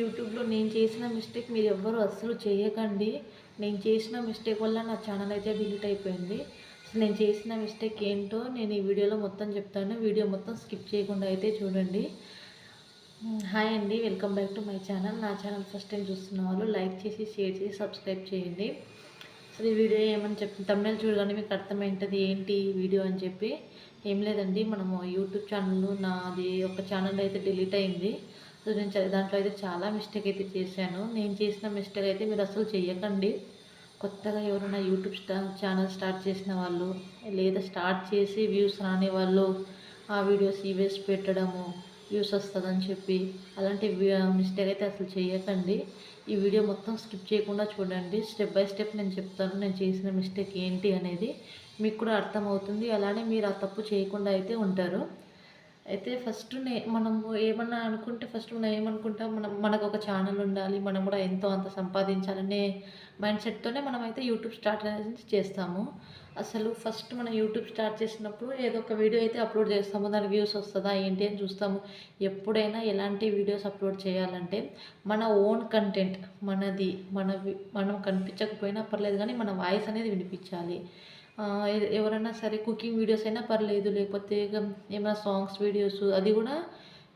యూట్యూబ్లో నేను చేసిన మిస్టేక్ మీరు ఎవ్వరు అస్సలు చేయకండి. నేను చేసిన మిస్టేక్ వల్ల నా ఛానల్ అయితే డిలీట్ అయిపోయింది. అసలు నేను చేసిన మిస్టేక్ ఏంటో నేను ఈ వీడియోలో మొత్తం చెప్తాను. వీడియో మొత్తం స్కిప్ చేయకుండా అయితే చూడండి. హాయ్ అండి. Welcome back to my channel. నా ఛానల్ ఫస్ట్ టైం చూస్తున్న వాళ్ళు లైక్ చేసి షేర్ చేసి సబ్స్క్రైబ్ చేయండి. అసలు ఈ వీడియో ఏమని చెప్పి తమిళ చూడగానే మీకు అర్థమైంటుంది ఏంటి వీడియో అని చెప్పి. ఏం లేదండి మనము యూట్యూబ్ ఛానల్ నాది ఒక ఛానల్ అయితే డిలీట్ అయింది. సో నేను దాంట్లో అయితే చాలా మిస్టేక్ అయితే చేశాను. నేను చేసిన మిస్టేక్ అయితే మీరు అసలు చేయకండి కొత్తగా ఎవరైనా యూట్యూబ్ స్టా ఛానల్ స్టార్ట్ చేసిన వాళ్ళు లేదా స్టార్ట్ చేసి వ్యూస్ రాని వాళ్ళు ఆ వీడియోస్ ఇవేసి పెట్టడము వ్యూస్ వస్తుందని చెప్పి అలాంటి మిస్టేక్ అయితే అసలు చేయకండి ఈ వీడియో మొత్తం స్కిప్ చేయకుండా చూడండి. స్టెప్ బై స్టెప్ నేను చెప్తాను నేను చేసిన మిస్టేక్ ఏంటి అనేది మీకు కూడా అర్థమవుతుంది. అలానే మీరు ఆ తప్పు చేయకుండా అయితే ఉంటారు. అయితే ఫస్ట్ నే మనము ఏమన్నా అనుకుంటే ఫస్ట్ మనం ఏమనుకుంటాం? మనం మనకు ఒక ఛానల్ ఉండాలి మనం కూడా ఎంతో అంత సంపాదించాలనే మైండ్ సెట్తోనే మనం అయితే యూట్యూబ్ స్టార్ట్ అనేది చేస్తాము. అసలు ఫస్ట్ మనం యూట్యూబ్ స్టార్ట్ చేసినప్పుడు ఏదో ఒక వీడియో అయితే అప్లోడ్ చేస్తాము. దాని వ్యూస్ వస్తుందా ఏంటి అని చూస్తాము. ఎప్పుడైనా ఎలాంటి వీడియోస్ అప్లోడ్ చేయాలంటే మన ఓన్ కంటెంట్ మనది మన మనం కనిపించకపోయినా పర్లేదు కానీ మన వాయిస్ అనేది వినిపించాలి. ఎవరైనా సరే కుకింగ్ వీడియోస్ అయినా పర్లేదు లేకపోతే ఏమైనా సాంగ్స్ వీడియోస్ అది కూడా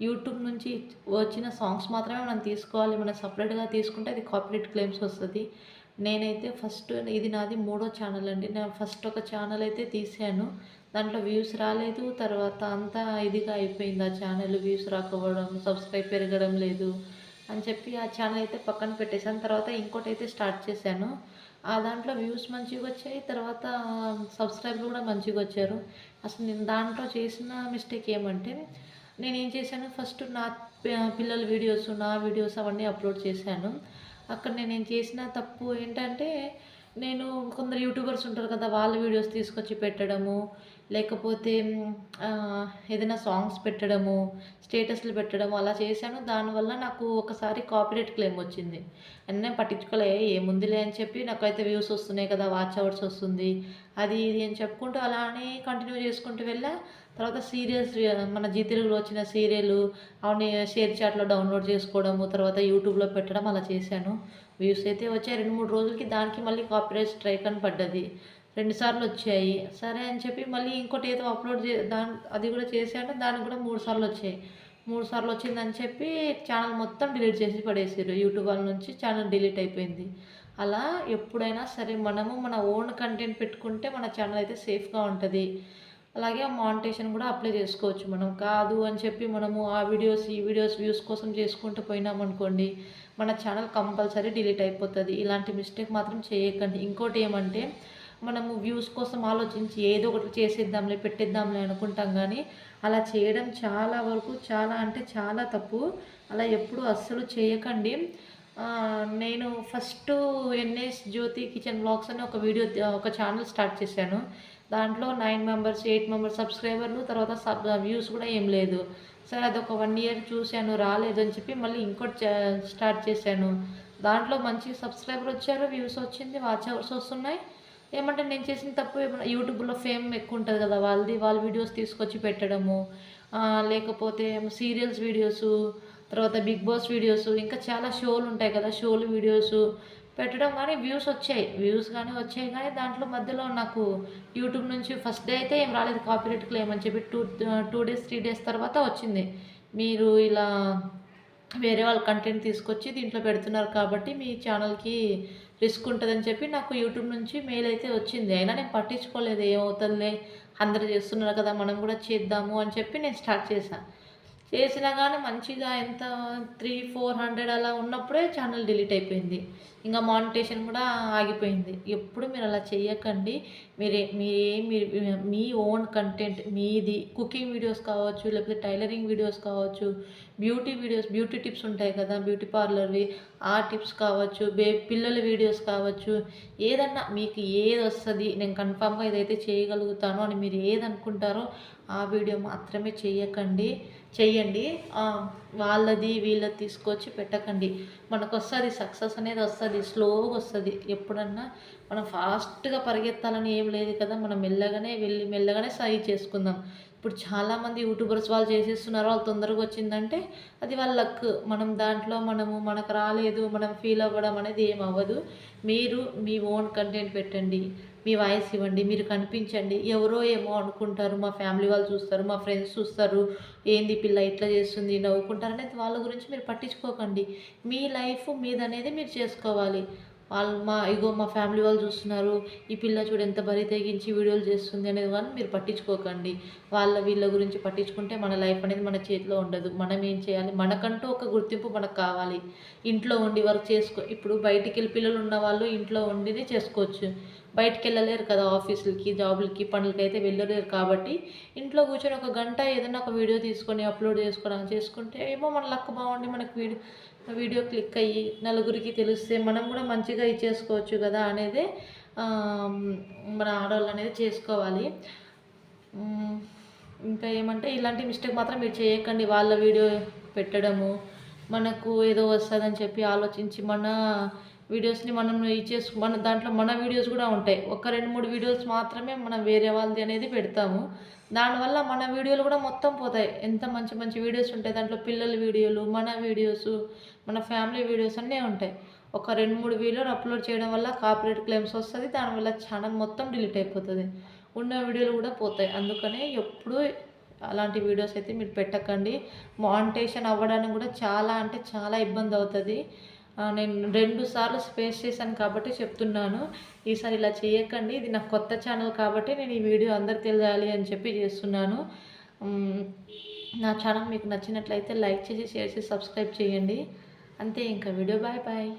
యూట్యూబ్ నుంచి వచ్చిన సాంగ్స్ మాత్రమే మనం తీసుకోవాలి. మనం సపరేట్గా తీసుకుంటే అది కాపీరేట్ క్లెయిమ్స్ వస్తుంది. నేనైతే ఫస్ట్ ఇది నాది మూడో ఛానల్ అండి. నేను ఫస్ట్ ఒక ఛానల్ అయితే తీసాను. దాంట్లో వ్యూస్ రాలేదు. తర్వాత అంతా ఇదిగా అయిపోయింది. ఆ ఛానల్ వ్యూస్ రాకపోవడం సబ్స్క్రైబ్ పెరగడం లేదు అని చెప్పి ఆ ఛానల్ అయితే పక్కన పెట్టేశాను. తర్వాత ఇంకోటి అయితే స్టార్ట్ చేశాను. ఆ దాంట్లో వ్యూస్ మంచిగా వచ్చాయి తర్వాత సబ్స్క్రైబర్లు కూడా మంచిగా వచ్చారు. అసలు నేను దాంట్లో చేసిన మిస్టేక్ ఏమంటే నేను ఏం చేశాను ఫస్ట్ నా పిల్లల వీడియోస్ నా వీడియోస్ అవన్నీ అప్లోడ్ చేశాను. అక్కడ నేను ఏం చేసిన తప్పు ఏంటంటే నేను కొందరు యూట్యూబర్స్ ఉంటారు కదా వాళ్ళ వీడియోస్ తీసుకొచ్చి పెట్టడము లేకపోతే ఏదైనా సాంగ్స్ పెట్టడము స్టేటస్లు పెట్టడము అలా చేశాను. దానివల్ల నాకు ఒకసారి కాపీరైట్ క్లెయిమ్ వచ్చింది. అని నేను పట్టించుకోలే ఏముందిలే అని చెప్పి నాకైతే వ్యూస్ వస్తున్నాయి కదా వాచ్ అవర్స్ వస్తుంది అది ఇది అని చెప్పుకుంటూ అలానే కంటిన్యూ చేసుకుంటూ వెళ్ళా. తర్వాత సీరియల్స్ మన జీ తెలుగులో వచ్చిన సీరియల్ అవన్నీ షేర్ చాట్లో డౌన్లోడ్ చేసుకోవడము తర్వాత యూట్యూబ్లో పెట్టడం అలా చేశాను. వ్యూస్ అయితే వచ్చాయి. రెండు మూడు రోజులకి దానికి మళ్ళీ కాపీరైట్ స్ట్రైక్ అని పడ్డది. రెండుసార్లు వచ్చాయి. సరే అని చెప్పి మళ్ళీ ఇంకోటి ఏదో అప్లోడ్ చే దాని అది కూడా చేశాను దానికి కూడా మూడు సార్లు వచ్చాయి. మూడు సార్లు వచ్చిందని చెప్పి ఛానల్ మొత్తం డిలీట్ చేసి పడేసారు. యూట్యూబ్ వాళ్ళ నుంచి ఛానల్ డిలీట్ అయిపోయింది. అలా ఎప్పుడైనా సరే మనము మన ఓన్ కంటెంట్ పెట్టుకుంటే మన ఛానల్ అయితే సేఫ్గా ఉంటుంది. అలాగే మానిటేషన్ కూడా అప్లై చేసుకోవచ్చు మనం. కాదు అని చెప్పి మనము ఆ వీడియోస్ ఈ వీడియోస్ వ్యూస్ కోసం చేసుకుంటూ పోయినాం అనుకోండి మన ఛానల్ కంపల్సరీ డిలీట్ అయిపోతుంది. ఇలాంటి మిస్టేక్ మాత్రం చేయకండి. ఇంకోటి ఏమంటే మనము వ్యూస్ కోసం ఆలోచించి ఏదో ఒకటి చేసేద్దాంలే పెట్టేద్దాంలే అనుకుంటాం కానీ అలా చేయడం చాలా వరకు చాలా అంటే చాలా తప్పు. అలా ఎప్పుడు అస్సలు చేయకండి. నేను first NS Jyothi kitchen blogs అని ఒక వీడియో ఒక ఛానల్ స్టార్ట్ చేశాను. దాంట్లో నైన్ మెంబర్స్ ఎయిట్ మెంబర్స్ సబ్స్క్రైబర్లు తర్వాత సబ్ వ్యూస్ కూడా ఏం లేదు. సరే అదొక వన్ ఇయర్ చూశాను రాలేదు అని చెప్పి మళ్ళీ ఇంకోటి స్టార్ట్ చేశాను. దాంట్లో మంచి సబ్స్క్రైబర్ వచ్చారు వ్యూస్ వచ్చింది వాచ్ అవర్స్ వస్తున్నాయి. ఏమంటే నేను చేసిన తప్పు ఏమన్నా యూట్యూబ్లో ఫేమ్ ఎక్కువ ఉంటుంది కదా వాళ్ళది వాళ్ళ వీడియోస్ తీసుకొచ్చి పెట్టడము లేకపోతే సీరియల్స్ వీడియోస్ తర్వాత బిగ్ బాస్ వీడియోస్ ఇంకా చాలా షోలు ఉంటాయి కదా షోలు వీడియోస్ పెట్టడం కానీ వ్యూస్ వచ్చాయి. వ్యూస్ కానీ వచ్చాయి కానీ దాంట్లో మధ్యలో నాకు యూట్యూబ్ నుంచి ఫస్ట్ డే అయితే ఏం రాలేదు కాపీరైట్ క్లెయిమ్ అని చెప్పి two two days three days తర్వాత వచ్చింది. మీరు ఇలా వేరే వాళ్ళ కంటెంట్ తీసుకొచ్చి దీంట్లో పెడుతున్నారు కాబట్టి మీ ఛానల్కి రిస్క్ ఉంటుందని చెప్పి నాకు యూట్యూబ్ నుంచి మెయిల్ అయితే వచ్చింది. అయినా నేను పట్టించుకోలేదు. ఏమవుతుందిలే? అందరూ చేస్తున్నారు కదా మనం కూడా చేద్దాము అని చెప్పి నేను స్టార్ట్ చేశాను చేసినా కానీ మంచిగా ఎంత త్రీ ఫోర్ హండ్రెడ్ అలా ఉన్నప్పుడే ఛానల్ డిలీట్ అయిపోయింది. ఇంకా మానిటేషన్ కూడా ఆగిపోయింది. ఎప్పుడు మీరు అలా చేయకండి మీరే మీరే మీరు మీ ఓన్ కంటెంట్ మీది. కుకింగ్ వీడియోస్ కావచ్చు లేకపోతే టైలరింగ్ వీడియోస్ కావచ్చు బ్యూటీ వీడియోస్ బ్యూటీ టిప్స్ ఉంటాయి కదా బ్యూటీ పార్లర్వి. ఆ టిప్స్ కావచ్చు బే పిల్లల వీడియోస్ కావచ్చు. ఏదన్నా మీకు ఏది వస్తుంది నేను కన్ఫామ్గా ఇదైతే చేయగలుగుతాను అని మీరు ఏది అనుకుంటారో ఆ వీడియో మాత్రమే చేయకండి చేయండి వాళ్ళది వీళ్ళది తీసుకొచ్చి పెట్టకండి. మనకు వస్తుంది సక్సెస్ అనేది వస్తుంది స్లోగా వస్తుంది. ఎప్పుడన్నా మనం ఫాస్ట్గా పరిగెత్తాలని ఏం లేదు కదా మనం మెల్లగానే వెళ్ళి మెల్లగానే సాయి చేసుకుందాం. ఇప్పుడు ఇప్పుడు చాలామంది యూట్యూబర్స్ వాళ్ళు చేసేస్తున్నారు వాళ్ళు తొందరగా వచ్చిందంటే అది వాళ్ళ లక్. మనం దాంట్లో మనము మనకు రాలేదు మనం ఫీల్ అవ్వడం అనేది ఏం అవ్వదు. మీరు మీ ఓన్ కంటెంట్ పెట్టండి. మీ వాయిస్ ఇవ్వండి మీరు కనిపించండి. ఎవరో ఏమో అనుకుంటారు మా ఫ్యామిలీ వాళ్ళు చూస్తారు మా ఫ్రెండ్స్ చూస్తారు ఏంది పిల్ల ఇట్లా చేస్తుంది నవ్వుకుంటారు అనేది వాళ్ళ గురించి మీరు పట్టించుకోకండి. మీ లైఫ్ మీదనేది మీరు చేసుకోవాలి. వాళ్ళు మా ఇగో మా ఫ్యామిలీ వాళ్ళు చూస్తున్నారు ఈ పిల్ల చూడు ఎంత బరి తెగించి వీడియోలు చేస్తుంది అనేది కానీ మీరు పట్టించుకోకండి. వాళ్ళ వీళ్ళ గురించి పట్టించుకుంటే మన లైఫ్ అనేది మన చేతిలో ఉండదు. మనం ఏం చేయాలి? మనకంటూ ఒక గుర్తింపు మనకు కావాలి. ఇంట్లో ఉండి వర్క్ చేసుకో ఇప్పుడు బయటికి వెళ్ళి పిల్లలు ఉన్న వాళ్ళు ఇంట్లో ఉండినే చేసుకోవచ్చు. బయటికి వెళ్ళలేరు కదా ఆఫీసులకి జాబులకి పనులకి అయితే వెళ్ళలేరు కాబట్టి ఇంట్లో కూర్చొని ఒక గంట ఏదైనా ఒక వీడియో తీసుకొని అప్లోడ్ చేసుకోవడం చేసుకుంటే ఏమో మన లక్ బాగుండి మనకు వీడియో వీడియో క్లిక్ అయ్యి నలుగురికి తెలిస్తే మనం కూడా మంచిగా ఇచ్చేసుకోవచ్చు కదా అనేది మన ఆడవాళ్ళు అనేది చేసుకోవాలి. ఇంకా ఏమంటే ఇలాంటి మిస్టేక్ మాత్రం మీరు చేయకండి. వాళ్ళ వీడియో పెట్టడము మనకు ఏదో వస్తుందని చెప్పి ఆలోచించి మన వీడియోస్ని మనం ఇచ్చేసు మన దాంట్లో మన వీడియోస్ కూడా ఉంటాయి. ఒక రెండు మూడు వీడియోస్ మాత్రమే మనం వేరే వాళ్ళది అనేది పెడతాము. దానివల్ల మన వీడియోలు కూడా మొత్తం పోతాయి. ఎంత మంచి మంచి వీడియోస్ ఉంటాయి. దాంట్లో పిల్లల వీడియోలు మన వీడియోస్ మన ఫ్యామిలీ వీడియోస్ అన్నీ ఉంటాయి. ఒక రెండు మూడు వీడియోలు అప్లోడ్ చేయడం వల్ల కాపరేట్ క్లెయిమ్స్ వస్తుంది. దానివల్ల ఛానల్ మొత్తం డిలీట్ అయిపోతుంది. ఉన్న వీడియోలు కూడా పోతాయి. అందుకనే ఎప్పుడు అలాంటి వీడియోస్ అయితే మీరు పెట్టకండి. మానిటేషన్ అవ్వడానికి కూడా చాలా అంటే చాలా ఇబ్బంది అవుతుంది. నేను రెండు సార్లు స్పేస్ చేశాను కాబట్టి చెప్తున్నాను. ఈసారి ఇలా చేయకండి. ఇది నాకు కొత్త ఛానల్ కాబట్టి నేను ఈ వీడియో అందరు తెలియాలి అని చెప్పి చేస్తున్నాను. నా ఛానల్ మీకు నచ్చినట్లయితే లైక్ చేసి షేర్ చేసి సబ్స్క్రైబ్ చేయండి. అంతే ఇంకా వీడియో. Bye bye.